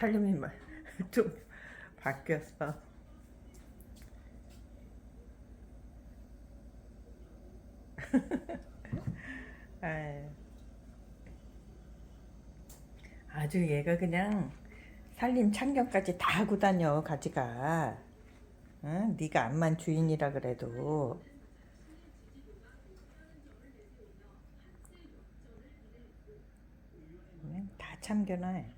살림이 마- 좀 바뀌었어. 아주 얘가 그냥 살림 참견까지 다 하고 다녀 가지가. 응? 네가 암만 주인이라 그래도. 다 참견해.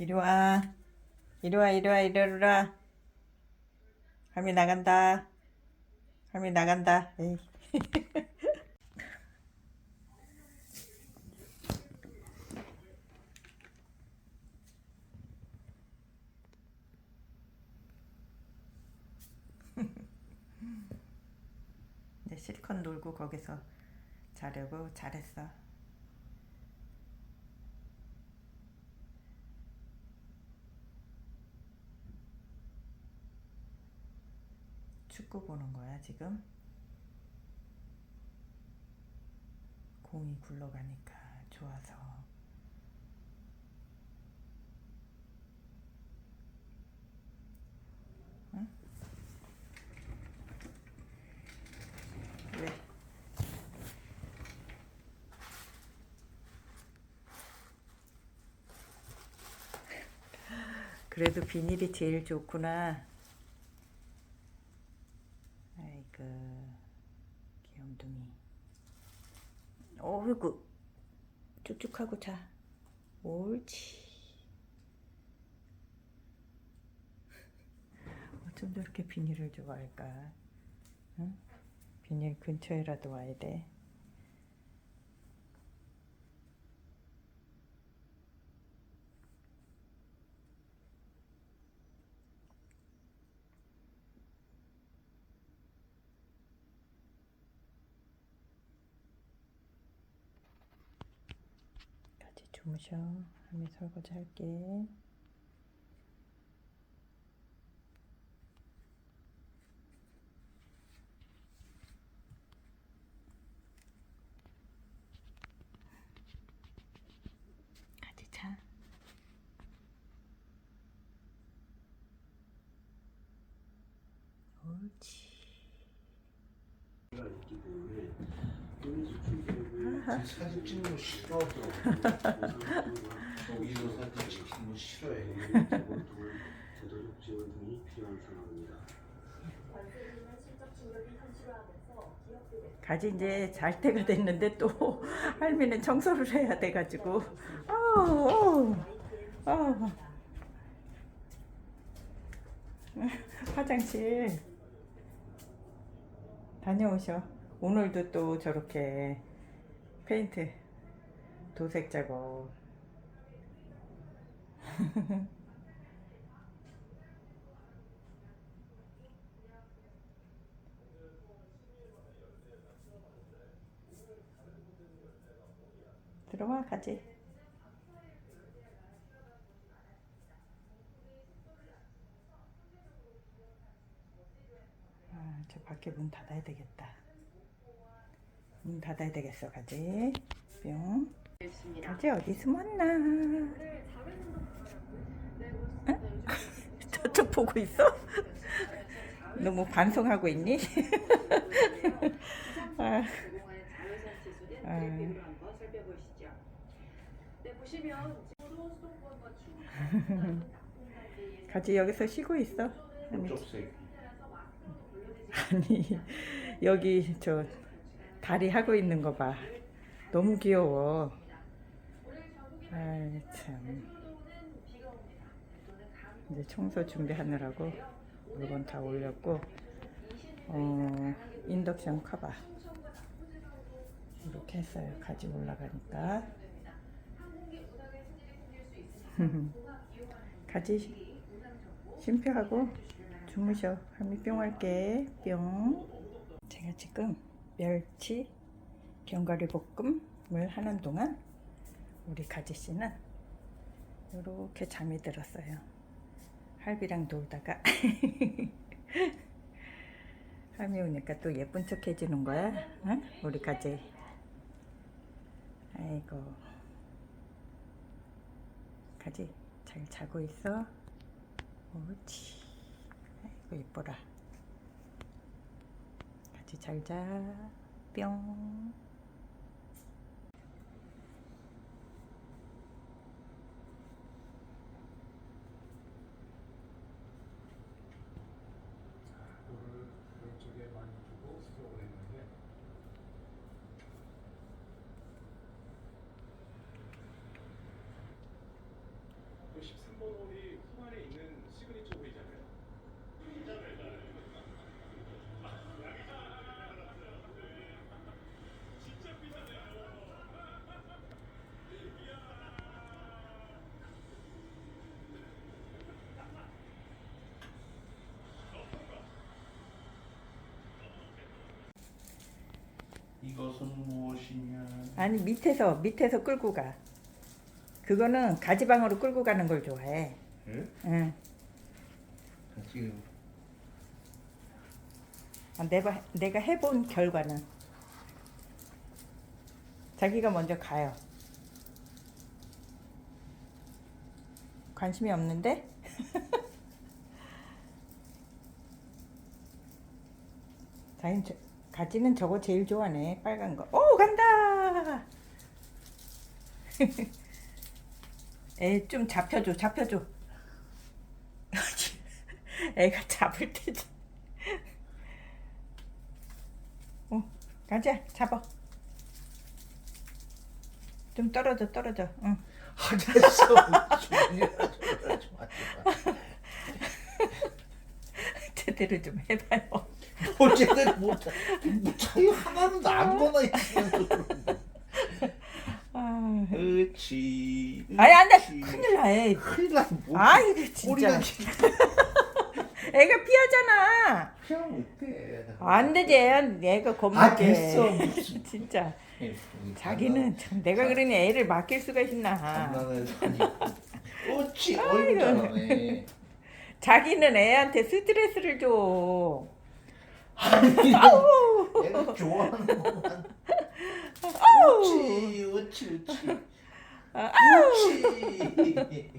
이리 와. 이리 와, 이리 와, 이리 와. 할미 나간다. 할미 나간다. 에이. 실컷 놀고 거기서 자려고 잘했어. 축구 보는 거야 지금? 공이 굴러가니까 좋아서. 그래도 비닐이 제일 좋구나. 아이고 귀염둥이. 어이구 쭉쭉 하고 자. 옳지. 어쩜 저렇게 비닐을 좋아할까? 응? 비닐 근처에라도 와야 돼. 주무셔. 할미 설거지 할게. 같이 자. 옳지. 사진 찍는 거 싫어. 저기서 사진 찍히는 거 싫어해. 대도적 지원 등이 필요한 상황입니다. 가지 이제 잘 때가 됐는데 또 할미는 청소를 해야 돼가지고 아우 아우 화장실 다녀오셔 오늘도 또 저렇게 페인트. 도색 작업. 들어와 가지. 아, 저 밖에 문 닫아야 되겠다 문 닫아야 되겠어 가지 뿅 가지 어디 숨었나 응? 저쪽 보고 있어? 너무 반성하고 있니? 아, 아. 가지 여기서 쉬고 있어. 아니 여기 저 다리 하고 있는 거 봐. 너무 귀여워. 아이 참. 이제 청소 준비하느라고 물건 다 올렸고 어 인덕션 커버 이렇게 했어요. 가지 올라가니까. 가지 쉼표하고 주무셔. 할미 뿅 할게. 뿅. 제가 지금 멸치 견과류 볶음을 하는 동안 우리 가지 씨는 이렇게 잠이 들었어요. 할비랑 놀다가 할미 오니까 또 예쁜 척 해주는 거야. 응? 우리 가지. 아이고. 가지 잘 자고 있어. 옳지. 아이고 이뻐라. 가지 잘 자. 뿅. 볼을 왼쪽에 많이 두고 스트로크를 했는데 그 13번 홀이 후반에 있는 시그니처 홀이잖아요. 이것은 무엇이냐? 아니 밑에서 밑에서 끌고 가. 그거는 가지방으로 끌고 가는 걸 좋아해. 예? 응. 지금 아, 내가 내가 해본 결과는 자기가 먼저 가요. 관심이 없는데? 저, 가지는 저거 제일 좋아하네 빨간 거. 오 간다. 애 좀 잡혀줘 잡혀줘. 애가 잡을 때. 좀- 어, 가자, 잡아. 좀 떨어져, 떨어져. 응. 하지 마. 제대로 좀 해봐요. 어쨌든 못해. 뭐 차이 하나는 안 거나 있으면 아. 아니 안 돼, 그렇지. 큰일 나. 애. 큰일 나. 뭐. 아이고 꼬리가 진짜. 애가 피하잖아. 그냥 못해. 안 되지, 애- 애가 겁먹게. 아 됐어. 무슨. 진짜. 자기는 참 내가 그러니 애를 맡길 수가 있나. 그렇지. 어이구 잘하네. 자기는 애한테 스트레스를 줘. 아니, 내가 좋아하는 것만. 그렇지, 그렇지, 그렇지. 그렇지.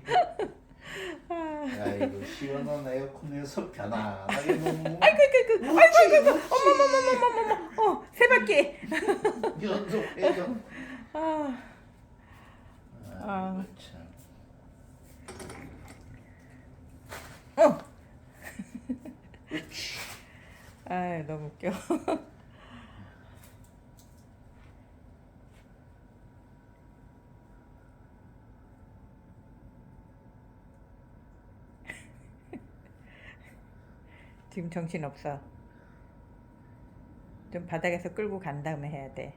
아이고 시원한 에어컨에서 편안하게 너무. 아이고, 아이고, 아이고, 아이고, 아이고, 어머머머머머머머, 어, 세 바퀴. 연속 회전. 아, 아, 참. 어, 그렇지. 아, 너무 웃겨. 지금 정신 없어. 좀 바닥에서 끌고 간 다음에 해야 돼.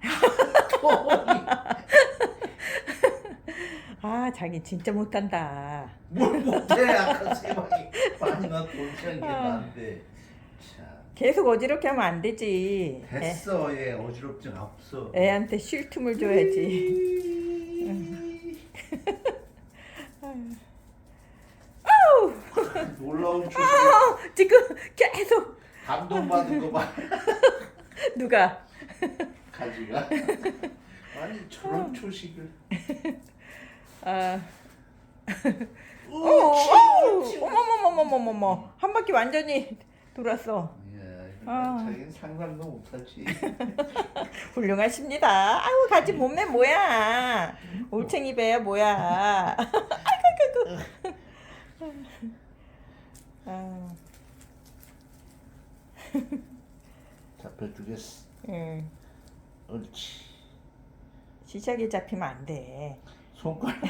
아, 자기 진짜 못한다. 뭘 못해 아까 세 방이 많이 나 돌리는 게 아. 난데. 참. 계속 어지럽게 하면 안 되지. 애, 됐어 얘 어지럽지 없어. 애 한테 쉴 틈을 줘야지. 놀라운 어, 지금 계속 감동받은 거 봐. 누가 가지가. 아니 저런 초식을. 아, 오, 오, 오, 어머머머머머머머 한 바퀴 완전히 돌았어. 아. 자기는 상상도 못하지. 훌륭하십니다. 아유 가지 몸매 뭐야? 올챙이 배야 뭐야? 아이고 아이고. 아, 잡혀주겠어. 응. 옳지. 시작에 잡히면 안 돼. 손가락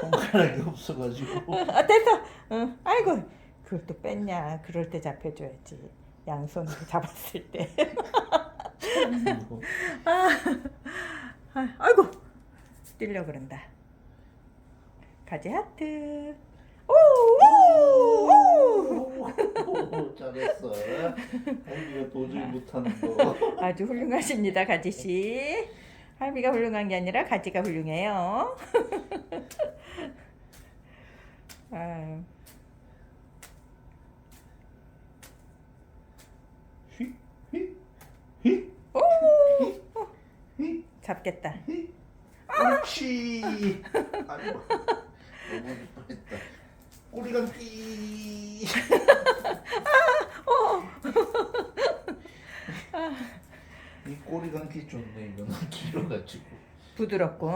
손가락이 없어가지고. 아 됐어. 응. 아이고 그걸 또 뺐냐? 그럴 때 잡혀줘야지. 양손으로 잡았을 때. 아, 아, 아이고 뛰려 그런다. 가지 하트. 오, 오, 오. 오, 잘했어. 할미가 도저히 못하는 거. 아주 훌륭하십니다, 가지 씨. 할미가 훌륭한 게 아니라 가지가 훌륭해요. 아, 잡겠다. 옳지. 아이고. 넘어질 뻔했다. 꼬리 감기. 이 꼬리 감기 좋네. 이거는 길어가지고. 부드럽고.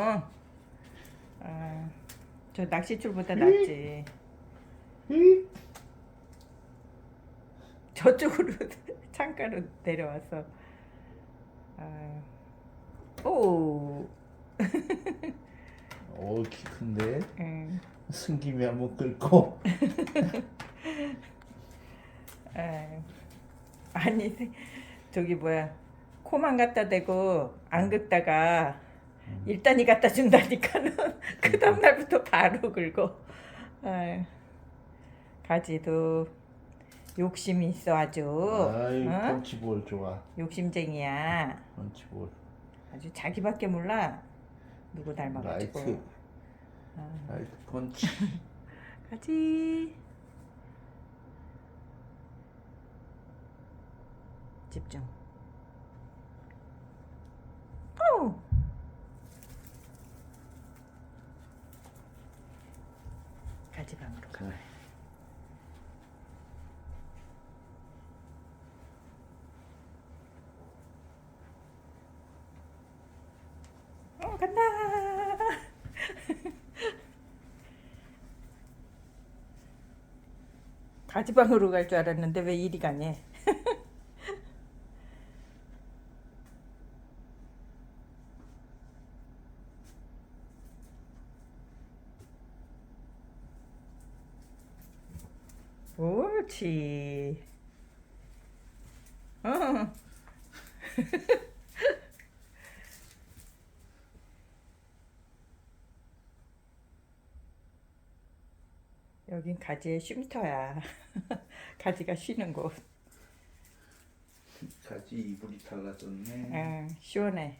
아, 저 낚시줄보다 낫지. 저쪽으로 창가로 내려와서. 아, 오, 오, 키 큰데. 음, 승김이 한번 긁고. 아, 아니 저기 뭐야 코만 갖다 대고 안 긁다가 일단이 갖다 준다니까는 그 다음 날부터 바로 긁어. 아, 가지도 욕심이 있어 아주. 아이, 어? 펀치볼 좋아. 욕심쟁이야. 펀치볼. 아주 자기밖에 몰라. 누구 닮아가지고. 라이트. 아, 라이트 펀치. 가지. 집중. 오. 가지 방으로 가. 네. 어 간다. 가지방으로 갈 줄 알았는데 왜 이리 가니? 옳지. 어. 여긴 가지의 쉼터야. 가지가 쉬는 곳. 가지 이불이 달라졌네. 응, 시원해.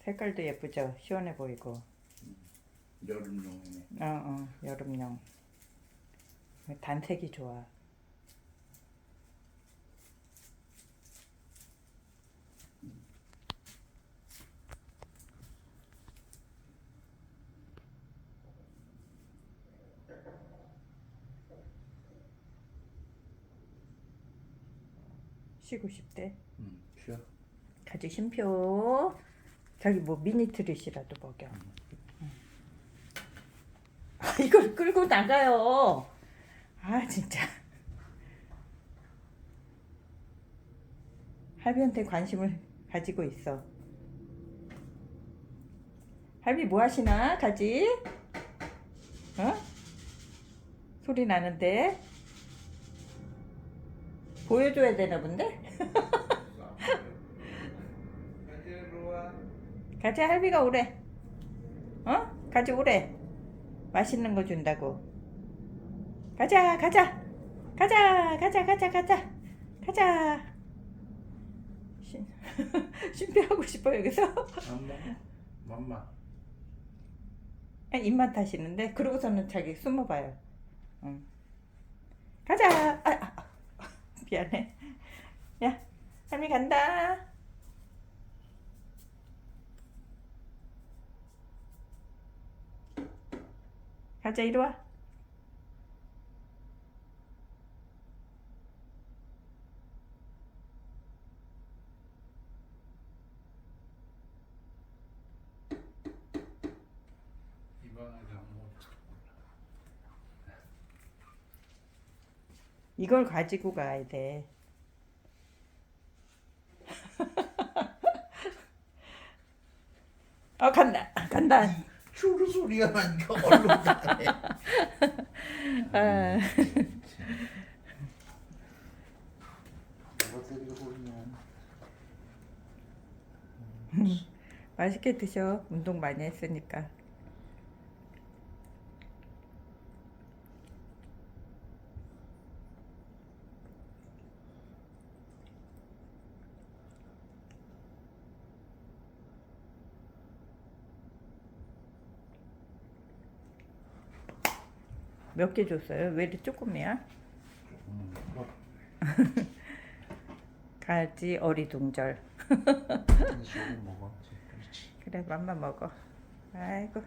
색깔도 예쁘죠? 시원해 보이고. 여름용이네. 어, 어, 여름용. 단색이 좋아. 쉬고 싶대. 응, 쉬어. 가지 쉼표. 저기 뭐 미니 트릿이라도 먹여. 응. 아, 이걸 끌고 나가요. 아 진짜. 할비한테 관심을 가지고 있어. 할비 뭐 하시나 가지? 어? 소리 나는데 보여줘야 되나 본데? 가지 할비가 오래. 어? 가지 오래. 맛있는 거 준다고. 가자, 가자, 가자, 가자, 가자, 가자, 가자. 신, 신표하고 싶어 여기서. 맘마. 아, 입만 타시는데 그러고서는 자기 숨어봐요. 응. 가자. 아, 아, 아. 미안해. 야, 할미 간다. 가자 이리 와. 이 방에 가면 이걸 가지고 가야 돼. 어 간다 간다. 슈르 소리가 나니까 얼른 가네. 아, 뭐들이 보면 맛있게 드셔. 운동 많이 했으니까. 몇 개 줬어요? 왜 이렇게 조금이야? 가지 어리둥절. 그래 맘마 먹어 아이고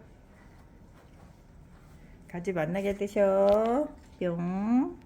가지 만나게 드셔 뿅